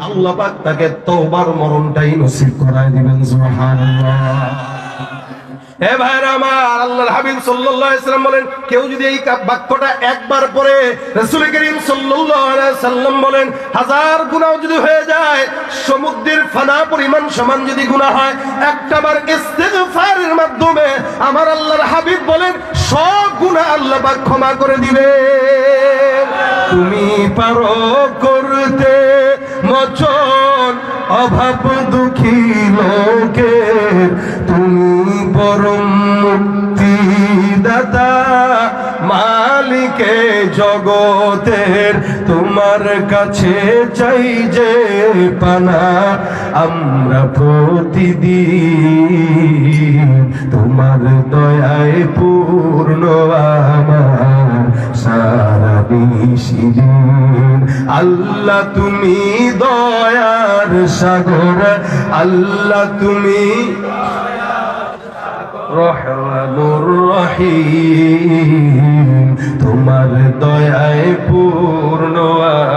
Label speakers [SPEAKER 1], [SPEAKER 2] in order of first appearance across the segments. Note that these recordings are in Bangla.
[SPEAKER 1] আল্লাহ পাক তাকে মরণটাই নসিব করায় দিবেন হে ভাইরা আমার, আল্লাহর হাবিব সাল্লাল্লাহু আলাইহি বলেন, কেউ যদি এই বাক্যটা একবার পড়ে, রাসূল করিম সাল্লাল্লাহু আলাইহি সাল্লাম বলেন, হাজার গুনাহ যদি হয়ে যায়, সমুদ্রের ফানা পরিমাণ সমান যদি গুনাহ হয় একটাবার ইস্তিগফারের মাধ্যমে আমার আল্লাহর হাবিব বলেন, সব গুনাহ আল্লাহ পাক ক্ষমা করে দিবেন। তুমি পারো মোচন অভাব দুঃখী লোকের। তুমি পরম মুক্তি দাতা মালিকে জগতের। তোমার কাছে চাই যে পানা আমরা প্রতিদিন। তোমার দয়ায় পূর্ণ আমার সারা বিশিদিন আল্লাহ তুমি সাগর, আল্লাহ তুমি রহমানুর রহিম। তোমার দয়ায় পূর্ণ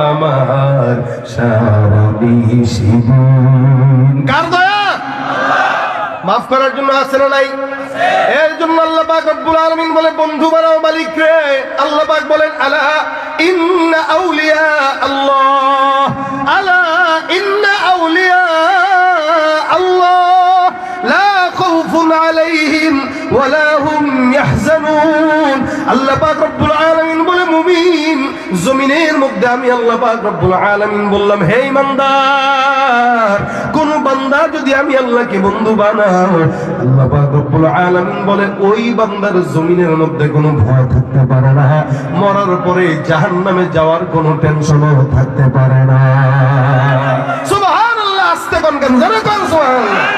[SPEAKER 1] আমার সারা বিশিদিন কার দয়া? মাফ করার জন্য আছে না নাই? এর জন্য আল্লাহ পাক রব্বুল আলামিন বলে, বন্ধু বানাও মালিক রে। আল্লাহ পাক বলেন, আলা ইন্না আউলিয়া ওয়ালা হুম ইয়াহজানুন। আল্লাহ পাক রব্বুল আলামিন বলে, মুমিন, জমিনের মধ্যে আমি আল্লাহ পাক রব্বুল আলামিন বললাম, হে ইমানদার, কোন বান্দা যদি আমি আল্লাহকে বন্ধু বানাও আল্লাহ পাক রব্বুল আলামিন বলে, ওই বান্দার জমিনের মধ্যে কোনো ভয় থাকতে পারে না, মরার পরে জাহান্নামে যাওয়ার কোনো টেনশনও থাকতে পারে না। সুবহানাল্লাহ, আস্তে কোন কেন? জানো কোন সুবহানাল্লাহ।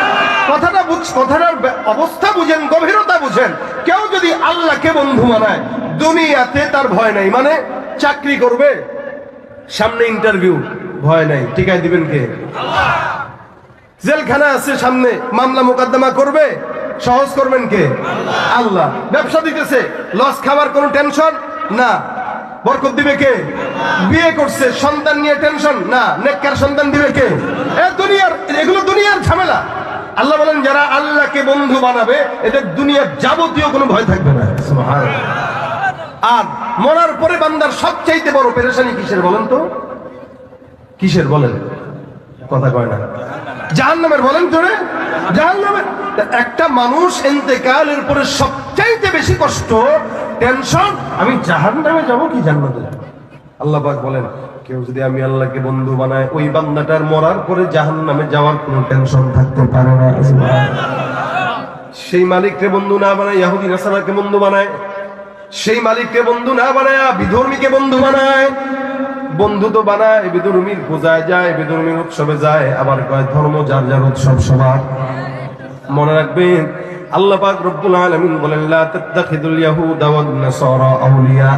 [SPEAKER 1] কথাটা বুঝ কথাটার অবস্থা বুঝেন গভীরতা বুঝেন। কেউ যদি আল্লাহকে বন্ধু মানায় দুনিয়াতে তার ভয় নাই। মানে চাকরি করবে সামনে ইন্টারভিউ ভয় নাই। টিকায় দিবেন কে? জেলখানা আছে সামনে মামলা মোকদ্দমা করবে সহজ করবেন কে? আল্লাহ! ব্যবসা দিতেছে লস খাবার কোনো টেনশন না। বরকত দিবে কে? বিয়ে করছে সন্তান নিয়ে টেনশন না। নেককার সন্তান দিবে কে? এ দুনিয়ার এগুলো দুনিয়ার ঝামেলা। আল্লাহ বলেন, যারা আল্লাহকে বন্ধু বানাবে, এদের দুনিয়ার যাবতীয় কোনো ভয় থাকবে না। আর মরার পরে বান্দার সবচাইতে বড় পেরেশানি কিসের বলেন তো? কিসের বলেন? কথা কয় না। জাহান নামের বলেন তো জাহান নামের একটা মানুষ এতেকালের পরে সবচাইতে বেশি কষ্ট, টেনশন, আমি জাহান নামে যাব কি জান্নাতে আল্লাহ বলেন কেউ যদি আমি আল্লাহকে বন্ধু বানায়, ওই বান্দাটার মরার পরে জাহান নামে যাওয়ার কোনো টেনশন থাকতে পারে না। সেই মালিককে বন্ধু না বানায়, ইয়াহুদি নাসারাকে বন্ধু বানায়, সেই মালিককে বন্ধু না বানায়, বিধর্মীকে বন্ধু বানায়। বন্ধু তো বানায়, বিধর্মীর পূজায় যায়, বিধর্মীর উৎসবে যায়, আবার কয় ধর্ম, যার যার উৎসব সবার। মনে রাখবেন, আল্লাহ পাক রব্বুল আলামিন বলেন, লা তাত্তাখিদুল ইয়াহুদা ওয়ান নাসারা আউলিয়া।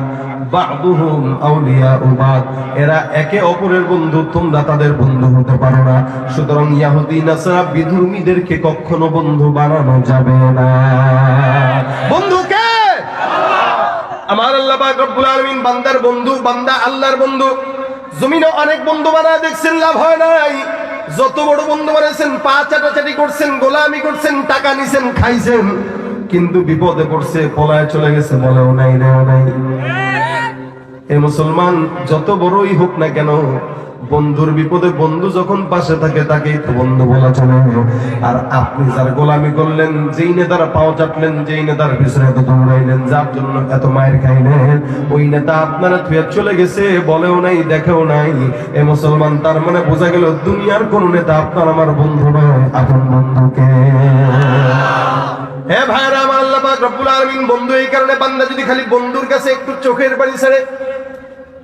[SPEAKER 1] বা'দুহুম আউলিয়া বা'দ। এরা একে অপরের বন্ধু, তোমরা তাদের বন্ধু হতে পারো না। সুতরাং ইহুদি নাসারা বিধর্মীদেরকে কখনো বন্ধু বানানো যাবে না। বন্ধু আমার আল্লাহ রব্বুল বান্দার বন্ধু, বান্দা আল্লাহর বন্ধু। জমিনে অনেক বন্ধু বানায় দেখছেন, লাভ হয় নাই। যত বড় বন্ধু বানাইছেন, পা চাটাচাটি করছেন, গোলামি করছেন, টাকা নিছেন, খাইছেন। কিন্তু বিপদে পড়ছে, পলায় চলে গেছে, বলেও নাই রেও নাই। এ মুসলমান, যত বড়ই হোক না কেন, বন্ধুর বিপদে বন্ধু যখন পাশে থাকে, তাকেই তো বন্ধু বলা চলে। আর আপনি যার গোলামি করলেন, যেই নেতার পাও চাটলেন যেই নেতার পিছনে এত দৌড়াইলেন, যার জন্য এত মায়ের খাইলেন, ওই নেতা আপনারা থুয়ে চলে গেছে, বলেও নাই, দেখেও নাই। এ মুসলমান, তার মানে বোঝা গেল, দুনিয়ার কোন নেতা আপনার আমার বন্ধু নয়, আপন বন্ধুকে। হে ভাইরা, আমার আল্লাহ রব্বুল আলামিন, বন্ধু এই কারণে বান্দা যদি খালি বন্ধুর কাছে একটু চোখের পানি ছেড়ে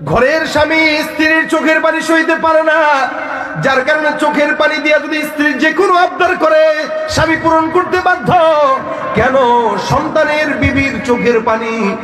[SPEAKER 1] ঘরের স্বামী স্ত্রীর চোখের পানি সইতে পারে না। যার কারণে চোখের পানি দিয়ে যদি স্ত্রী যে কোনো আবদার করে, স্বামী পূরণ করতে বাধ্য। কেন সন্তানের বিবির চোখের পানি